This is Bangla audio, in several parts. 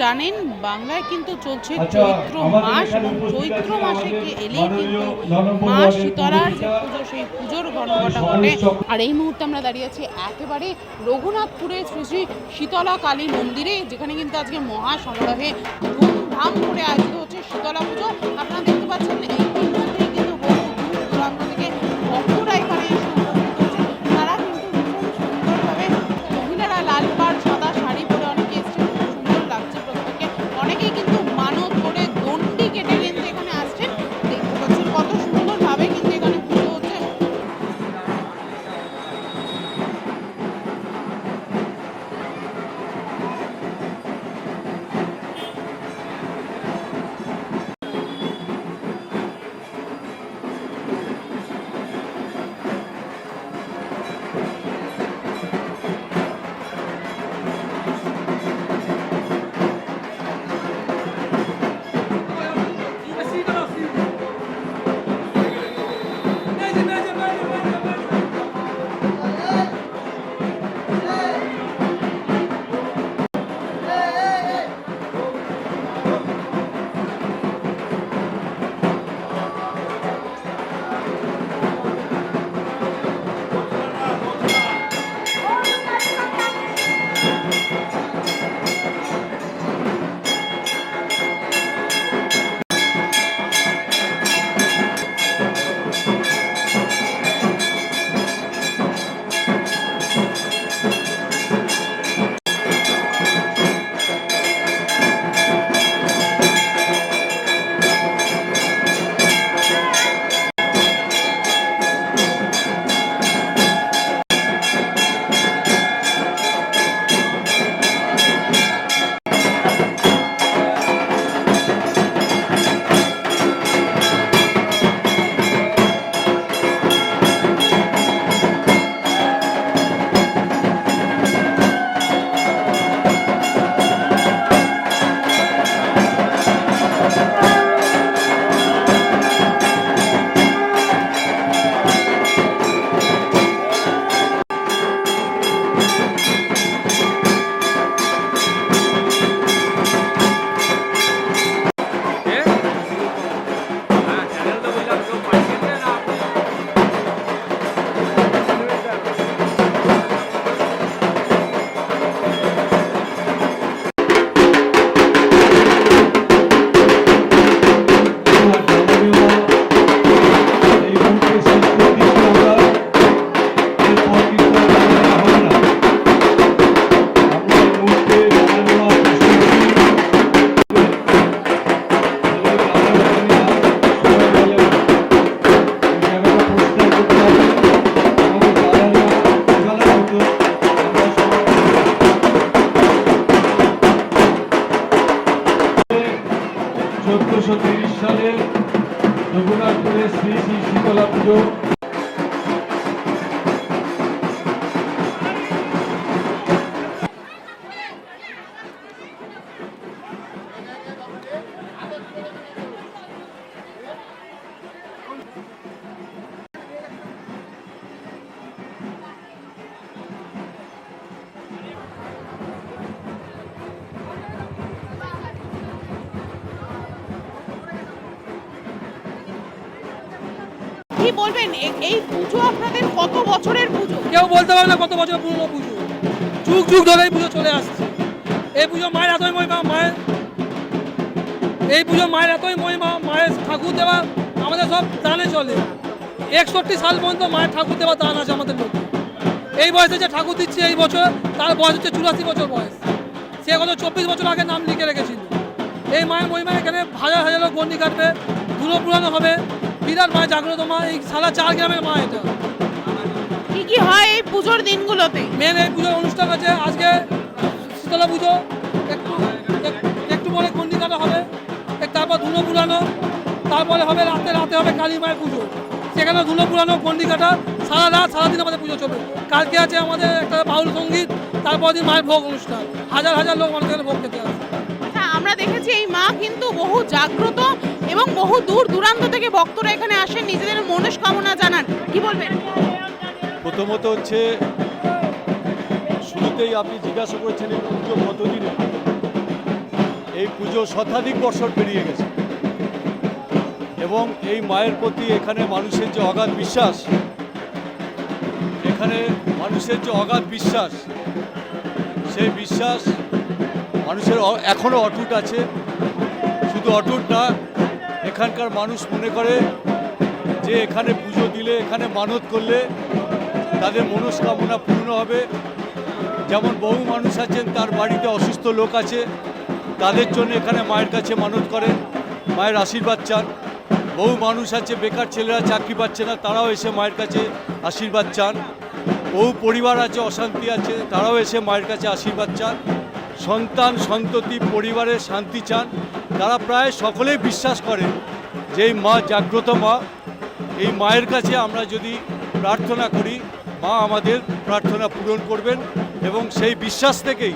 জানেন বাংলায় কিন্তু চলছে আচ্ছা, চৈত্র মাস এবং চৈত্র মাসে এলেই কিন্তু মা শীতলার যে পুজো সেই পুজোর গণনাটা ঘটে। আর এই মুহূর্তে আমরা দাঁড়িয়ে আছি একেবারে রঘুনাথপুরে শ্রী শ্রী শীতলা কালী মন্দিরে যেখানে কিন্তু আজকে মহা সমারোহে ধুমধাম করে আয়োজিত হচ্ছে শীতলা পুজো। আপনারা শ্রী শ্রী শীতলা পুজো কি বলবেন এই পুজো আপনাদের কত বছরের পুজো? কেউ বলতে পারবে না কত বছর পুরনো পুজো। যুগ যুগ ধরে এই পুজো চলে আসছে। এই পুজো মায়ের এতই মহিমা, মায়ের এই পুজো মায়ের এতই মহিমা, মায়ের ঠাকুর দেওয়া আমাদের সব দানে চলে। একষট্টি সাল পর্যন্ত মায়ের ঠাকুর দেওয়া দান আছে আমাদের লোকে এই বয়সে যে ঠাকুর দিচ্ছে এই বছর, তার বয়স হচ্ছে চুরাশি বছর বয়স। সে গত চব্বিশ বছর আগে নাম লিখে রেখেছিল। এই মায়ের মহিমা এখানে হাজার হাজার গন্ডি কাটবে, ধুলো পুরানো হবে। বিরাট মায়ের জাগ্রত মা এই সারা চার গ্রামের মা এটা। কি কি হয় এই পুজোর দিনগুলোতে? মেন এই পুজোর অনুষ্ঠান আছে আজকে শীতলা পুজো একটু একটু পরে কন্দি কাটা হবে তারপর ধুলো পুরানো তারপরে হবে রাতে রাতে হবে কালী মায়ের পুজো। সেখানে ধুলো পুরানো কন্দি কাটা সারা রাত সারাদিন আমাদের পুজো চলবে। কালকে আছে আমাদের একটা বাউল সংগীত তারপর দিন মায়ের ভোগ অনুষ্ঠান। হাজার হাজার লোক আমাদের ভোগ খেতে আসে। আচ্ছা আমরা দেখেছি এই মা কিন্তু বহু জাগ্রত এবং বহু দূর দূরান্ত থেকে ভক্তরা এখানে আসেন, নিজেদের মনস্কামনা জানান। কি বলবেন? প্রথমত হচ্ছে, শুরুতেই আপনি জিজ্ঞাসা করেছেন এই পুজো কতদিনে? এই পুজো শতাধিক বছর পেরিয়ে গেছে। এবং এই মায়ের প্রতি এখানে মানুষের যে অগাধ বিশ্বাস, এখানে মানুষের যে অগাধ বিশ্বাস, সেই বিশ্বাস মানুষের এখনও অটুট আছে। শুধু অটুট না এখানকার মানুষ মনে করে যে এখানে পুজো দিলে, এখানে মানত করলে তাদের মনস্কামনা পূর্ণ হবে। যেমন বহু মানুষ আছেন, তার বাড়িতে অসুস্থ লোক আছে, তাদের জন্য এখানে মায়ের কাছে মানত করেন, মায়ের আশীর্বাদ চান। বহু মানুষ আছে, বেকার ছেলেরা চাকরি পাচ্ছে না, তারাও এসে মায়ের কাছে আশীর্বাদ চান। বহু পরিবার আছে, অশান্তি আছে, তারাও এসে মায়ের কাছে আশীর্বাদ চান। সন্তান সন্ততি পরিবারের শান্তি চান। তারা প্রায় সকলেই বিশ্বাস করেন যে এই মা জাগ্রত মা, এই মায়ের কাছে আমরা যদি প্রার্থনা করি, মা আমাদের প্রার্থনা পূরণ করবেন এবং সেই বিশ্বাস থেকেই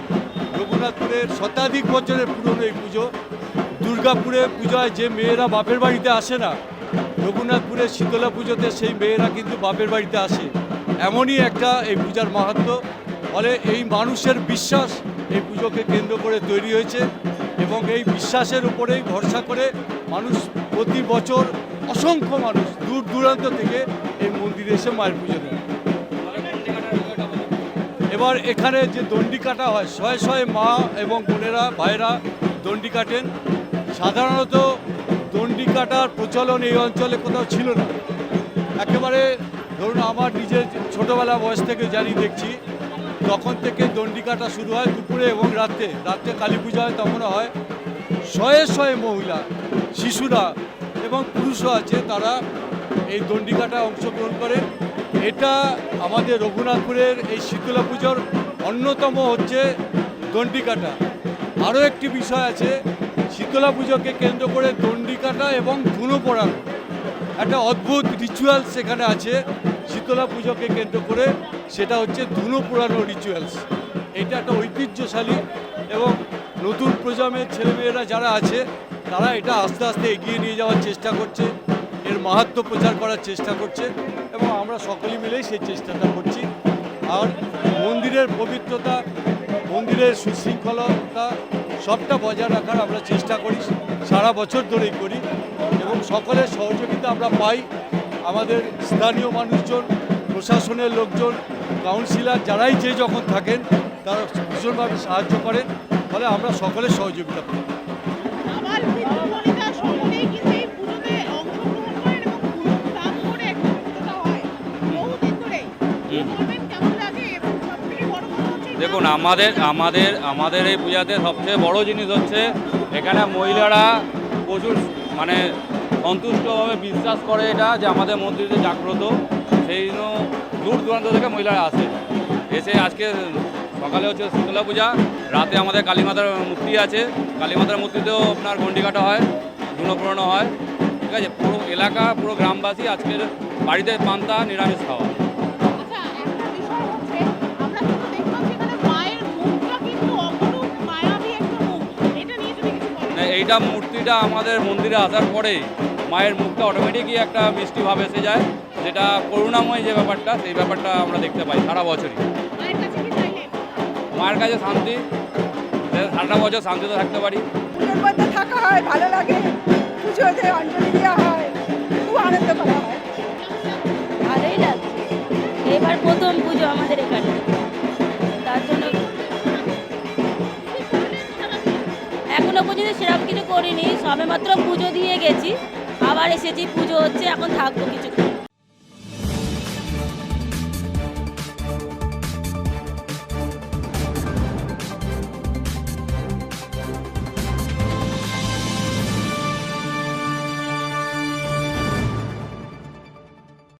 রঘুনাথপুরের শতাধিক বছরের পুরনো এই পুজো, দুর্গাপুরে পূজায় যে মেয়েরা বাপের বাড়িতে আসে না, রঘুনাথপুরের শীতলা পুজোতে সেই মেয়েরা কিন্তু বাপের বাড়িতে আসে। এমনই একটা এই পূজার মাহাত্ম, ফলে এই মানুষের বিশ্বাস এই পুজোকে কেন্দ্র করে তৈরি হয়েছে। এবং এই বিশ্বাসের উপরেই ভরসা করে মানুষ প্রতি বছর অসংখ্য মানুষ দূর দূরান্ত থেকে এই মন্দিরে এসে মায়ের পুজো দেয়। এবার এখানে যে দণ্ডি কাটা হয়, শয়ে শয়ে মা এবং বোনেরা ভাইরা দণ্ডি কাটেন। সাধারণত দণ্ডি কাটার প্রচলন এই অঞ্চলে কোথাও ছিল না। একেবারে ধরুন আমার নিজের ছোটোবেলা বয়স থেকে জানি দেখছি তখন থেকে দণ্ডি কাটা শুরু হয় দুপুরে এবং রাতে। রাত্রে কালী পূজা হয় তখনও হয় শয়ে শয়ে মহিলা, শিশুরা এবং পুরুষও আছে, তারা এই দণ্ডি কাটায় অংশগ্রহণ করে। এটা আমাদের রঘুনাথপুরের এই শীতলা পুজোর অন্যতম হচ্ছে দণ্ডি কাটা আরও একটি বিষয় আছে, শীতলা পুজোকে কেন্দ্র করে দণ্ডি কাটা এবং ধুনো পড়ানো একটা অদ্ভুত রিচুয়ালস সেখানে আছে, শীতলা পুজোকে কেন্দ্র করে। সেটা হচ্ছে ধুনো পোড়ানো রিচুয়ালস এটা একটা ঐতিহ্যশালী এবং নতুন প্রজন্মের ছেলেমেয়েরা যারা আছে, তারা এটা আস্তে আস্তে এগিয়ে নিয়ে যাওয়ার চেষ্টা করছে, এর মাহাত্ম প্রচার করার চেষ্টা করছে এবং আমরা সকলে মিলেই সেই চেষ্টাটা করছি। আর মন্দিরের পবিত্রতা, মন্দিরের সুশৃঙ্খলতা, সবটা বজায় রাখার আমরা চেষ্টা করি, সারা বছর ধরেই করি এবং সকলের সহযোগিতা আমরা পাই আমাদের স্থানীয় মানুষজন প্রশাসনের লোকজন কাউন্সিলর যারাই যে যখন থাকেন তারা ভীষণভাবে সাহায্য করেন ফলে আমরা সকলের সহযোগিতা পাই। করে হয়। দেখুন আমাদের আমাদের আমাদের এই পূজাতে সবচেয়ে বড় জিনিস হচ্ছে এখানে মহিলারা প্রচুর মানে সন্তুষ্টভাবে বিশ্বাস করে এটা যে আমাদের মন্দিরে জাগ্রত। সেই জন্য দূর দূরান্ত থেকে মহিলারা আসে। এসে আজকে সকালে হচ্ছে শীতলা পূজা রাতে আমাদের কালীমাতার মূর্তি আছে। কালীমাতার মূর্তিতেও আপনার গন্ডি কাটা হয় ধুনো পুরনো হয়। ঠিক আছে? পুরো এলাকা পুরো গ্রামবাসী আজকের বাড়িতে পান্তা নিরামিষ খাওয়া। আচ্ছা এইটা মূর্তিটা আমাদের মন্দিরে আসার পরে মায়ের মুখটা অটোমেটিকই একটা মিষ্টিভাবে এসে যায়। যেটা করুণাময় যে ব্যাপারটা সেই ব্যাপারটা আমরা দেখতে পাই সারা বছরই। মায়ের কাছে কি চাইলেন মায়ের কাছে শান্তি সারাটা বছর শান্তিতে থাকতে পারি। পুজোর মধ্যে থাকা হয় ভালো লাগে। পুজোতে অঞ্জলি দেওয়া হয় খুব আনন্দ করা হয়। ভালোই লাগছে। এবার প্রথম পুজো আমাদের এখানে। তার জন্য এখনও পর্যন্ত সেরকম কিছু করিনি সবে মাত্র পুজো দিয়ে গেছি। আবার এসেছি পুজো হচ্ছে এখন থাকব কিছুক্ষণ।